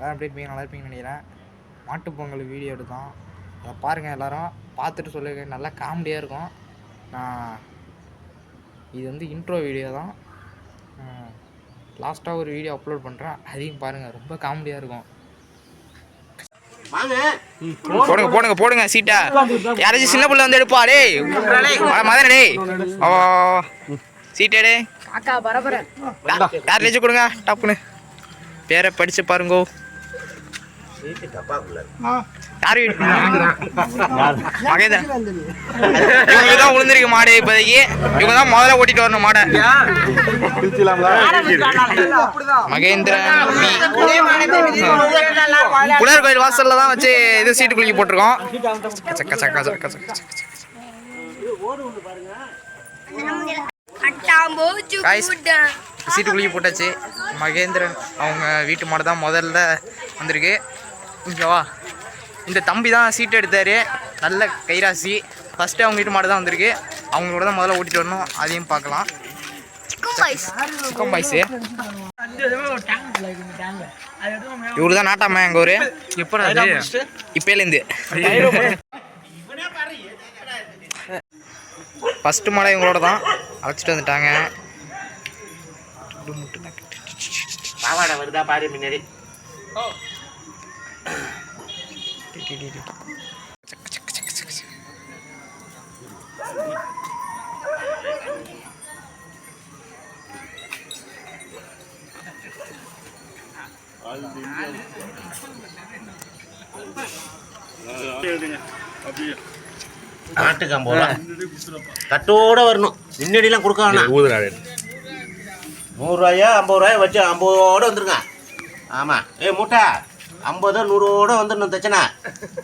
எல்லோரும் எப்படி இருப்பீங்க நல்லா இருப்பீங்கன்னு நினைக்கிறேன். மாட்டுப் பொங்கல் வீடியோ எடுத்தோம். அதை பாருங்கள் எல்லாரும். பார்த்துட்டு சொல்லுங்க. நல்லா காமெடியாக இருக்கும். நான் இது வந்து இன்ட்ரோ வீடியோ தான். லாஸ்ட்டாக ஒரு வீடியோ அப்லோட் பண்ணுறேன் அதையும் பாருங்கள் ரொம்ப காமெடியாக இருக்கும். வாங்க. போடுங்க போடுங்க போடுங்க சீட்டா. யாராச்சும் சின்ன பிள்ளை வந்து எடுப்பா டேய். வா, மதன டேய். ஓ சீட்டே டே காக்கா பரபர யார் கொடுங்க? டப்புன்னு. பேரை படிச்சு பாருங்கோ. சீட்டு டப்பாக்குள்ள யார்? வீடு மகேந்திரன் இவங்க தான் விழுந்திருக்கு மாடு இப்போதைக்கு. இவங்க தான் முதல்ல ஓட்டிட்டு வரணும் மாடை. மகேந்திரன். புலர் கோயில் வாசல்ல தான் வச்சு இது சீட்டு குலுக்கி போட்டிருக்கோம். சக்க சக்க சக்க சக்க சக்க Guys, சீட்டு குலுக்கி போட்டாச்சு. மகேந்திரன் அவங்க வீட்டு மாடு தான் முதல்ல வந்திருக்கு. இங்கே வா இந்த தம்பி தான் சீட்டு எடுத்தார். நல்ல கைராசி. ஃபஸ்ட்டு அவங்க வீட்டு மாடு தான் வந்திருக்கு. அவங்களோட தான் முதல்ல ஓட்டிட்டு வரணும். அதையும் பார்க்கலாம். சிக்கன் பாய்ஸு இவரு தான் நாட்டாம எங்கள் ஊர்? எப்போ இப்போலேருந்து ஃபஸ்ட்டு மழை இவங்களோட தான் அழைச்சிட்டு வந்துட்டாங்க. பாவாடை வருதா பாரு முன்னாடி. நாட்டுக்கு ஐம்பது ரூபா கட்டோட வரணும். முன்னாடிலாம் கொடுக்க வேணாம். நூறுரூவாயோ ஐம்பது ரூபாயோ வச்சு ஐம்பதோட வந்துருங்க. ஆமாம் ஏ மூட்டை. ஐம்பதோ நூறோட வந்துடணும் தச்சனா.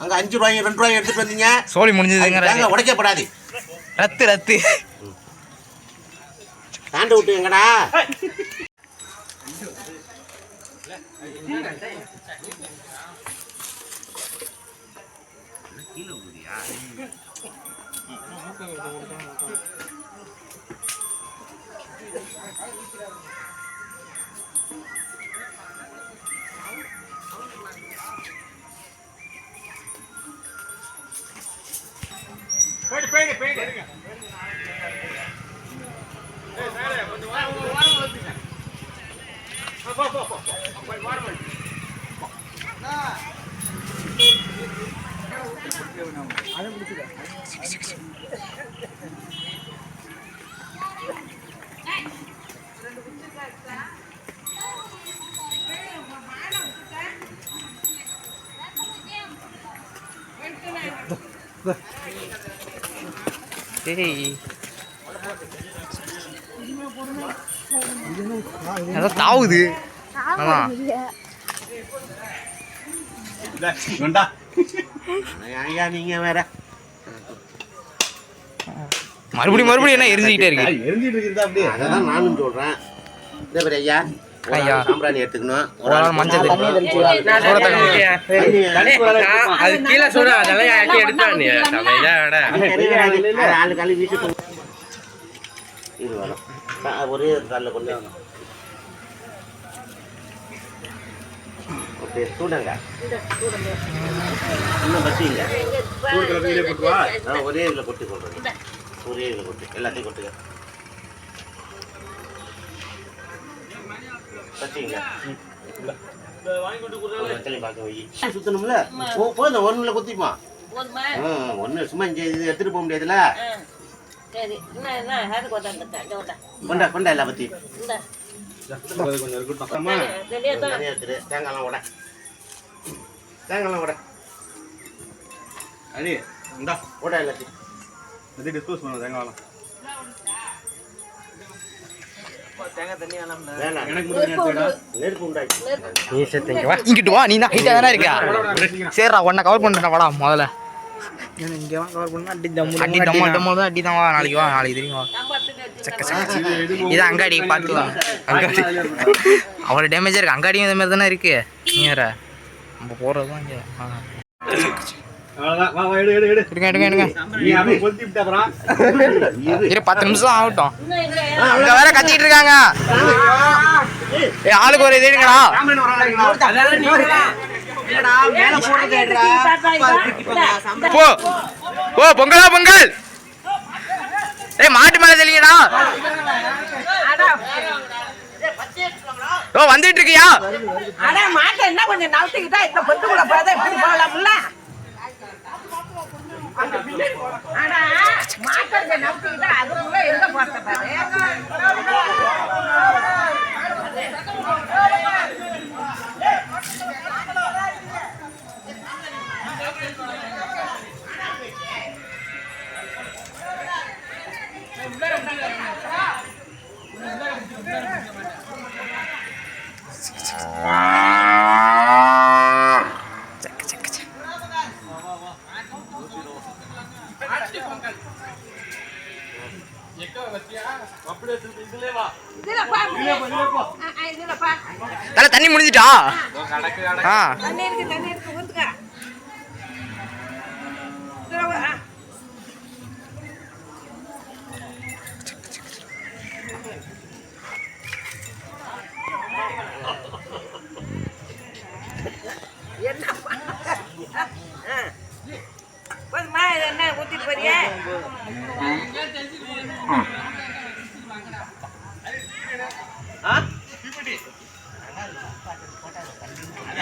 அங்கே அஞ்சு ரூபாய் ரெண்டு ரூபாய் எடுத்துட்டு வந்தீங்க. சோழி முடிஞ்சதுங்க உடைக்கப்படாது. ரத்து ரத்து. தாண்டி விட்டு எங்கடா? ஏய் ஏதோ அதான் ஐயா நீங்க வேற. மறுபடியும் மறுபடியும் என்ன எரிஞ்சுக்கிட்டே இருக்கு? அதை தான் நானும் சொல்றேன். இதே பாரு ஐயா. ஐயா. சாம்பிராணி எடுத்துக்கணும். ஒரு ஆள் மஞ்சள். அது கீழே சொல்ற அதெல்லாம் யார்ட்டி எடுத்தானே காலி இது ஒரே காலில் கொண்டு. ஓகே சூடுங்க இன்னும் பசிங்க ஆ ஒரே இதில் கொட்டி கொண்டுருங்க ஒரே இதில் கொட்டு. எல்லாத்தையும் கொட்டுங்க. பசிங்க வெத்தலை பார்க்க வை சுத்தணும்ல? போதும் ஒன்றுல குத்திப்பா. ஒன்று சும்மா இங்கே இது எடுத்துகிட்டு போக முடியாதுல்ல? சரி. என்ன என்ன? ஹேர் கொண்டாந்து கொண்டா கொண்டா எல்லா பத்தி தேங்காய்லாம் உட தேங்காய்லாம் உட அடி இந்தா. உட எல்லாத்தையும். இது டிஸ்போஸ் பண்ண தேங்காய்லாம். நீ வா. இங்கிட்டு வா. நீ தான் ஹைட்டா தானே இருக்க? சரிடா உன்னை கவர் பண்ணுறா வாடா முதல்ல. இங்கே வா கவர் பண்ணா. அடி தம்மு அடி தம்மா தம்மா தான் அடி தான் வா. நாளைக்கு வா நாளைக்கு தெரியும் வா. சக்க சக்க. இது அங்காடி பார்த்து வா அங்காடி அவ்வளோ டேமேஜாக இருக்கு. அங்காடியும் இதே மாதிரி தானே இருக்கு? நீ வேற. நம்ம போகிறது தான் இங்கே எடுங்க எடுங்க எடுங்க. இரு பத்து நிமிஷம் ஆகட்டும். அங்கே வேற கத்திட்டு இருக்காங்க. ஏ ஆளுக்கு ஒரு இது போ போ பொங்கலா பொங்கல். ஏய் மாட்டு மேல தெளிங்கடா ஓ வந்துட்டு இருக்கியா? அட மாட்டை என்ன கொஞ்சம் நவுத்திக்கிட்டா இந்த பொத்துக்குள்ள போதா இப்படி மாட்டை கொஞ்சம் நவுத்திக்கிட்டா அதுக்குள்ள எங்க பார்த்த பாரு. தலை தண்ணி முடிஞ்சிட்டா? ஆ.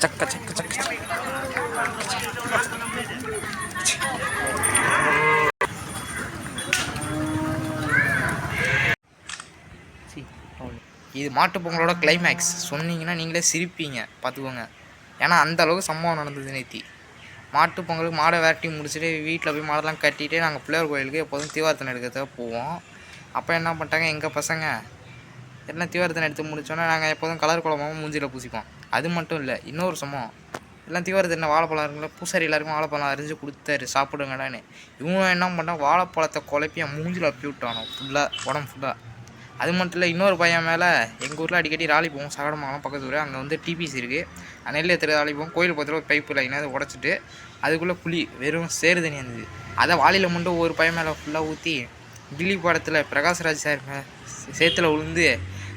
சக்க சக்க சக்க இது மாட்டுப் பொங்கலோட கிளைமேக்ஸ் சொன்னீங்கன்னா நீங்களே சிரிப்பீங்க. பார்த்துக்கோங்க. ஏன்னா அந்த அளவுக்கு சம்பவம் நடந்தது நேத்தி. மாட்டுப் பொங்கலுக்கு மாடை விரட்டி முடிச்சுட்டு வீட்டில் போய் மாடெல்லாம் கட்டிட்டு நாங்கள் பிள்ளையார் கோயிலுக்கு எப்போதும் தீவார்த்தனை எடுக்கிறதுக்காக போவோம். அப்போ என்ன பண்ணிட்டாங்க எங்கள் பசங்க? என்ன தீவார்த்தனை எடுத்து முடிச்சோன்னே நாங்கள் எப்போதும் கலர் குழம்பும் மூஞ்சியில் பூசிப்போம். அது மட்டும் இல்லை இன்னொரு சம்பவம். எல்லாம் தீவாரத்தில் வாழைப்பழம் இருக்குல்ல பூசாரி எல்லாருக்கும் வாழைப்பழம் அரிஞ்சு கொடுத்தாரு சாப்பிடுங்கடான்னு. இவன் என்ன பண்ணால் வாழைப்பழத்தை குழப்பி என் மூஞ்சில் அப்பி விட்டானோ ஃபுல்லாக உடம்பு ஃபுல்லாக அது மட்டும் இல்லை இன்னொரு பையன் மேலே எங்கள் ஊரில் அடிக்கடி ராலி போவோம் சகடமாகலாம் பக்கத்து ஊர் அங்கே வந்து டிபிசி இருக்குது நெல் ஏற்றுற ராலி போவோம் கோயில் பக்கத்தில் ஒரு பைப்பு லைனை அதை உடச்சிட்டு அதுக்குள்ளே புளி வெறும் சேறு தண்ணி இருந்தது. அதை வாளியில் மட்டும் ஒரு பையன் மேலே ஃபுல்லாக ஊற்றி கில்லி படத்தில் பிரகாஷ்ராஜ் சார் மே- சேத்துல விழுந்து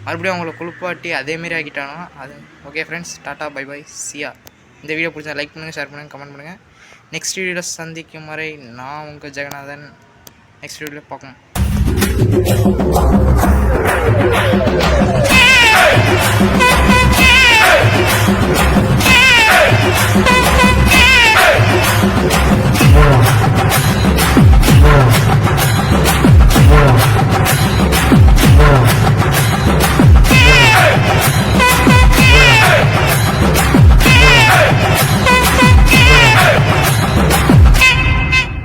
மறுபடியும் அவங்கள குளிப்பாட்டி அதேமாரி ஆக்கிட்டானோ அது okay friends tata bye bye see ya இந்த வீடியோ பிடிச்சா லைக் பண்ணுங்கள் ஷேர் பண்ணுங்கள் கமெண்ட் பண்ணுங்கள் நெக்ஸ்ட் வீடியோவில் சந்திக்கும் வரை நான் உங்கள் ஜெகநாதன். நெக்ஸ்ட் வீடியோவில் பார்க்கணும் Hey!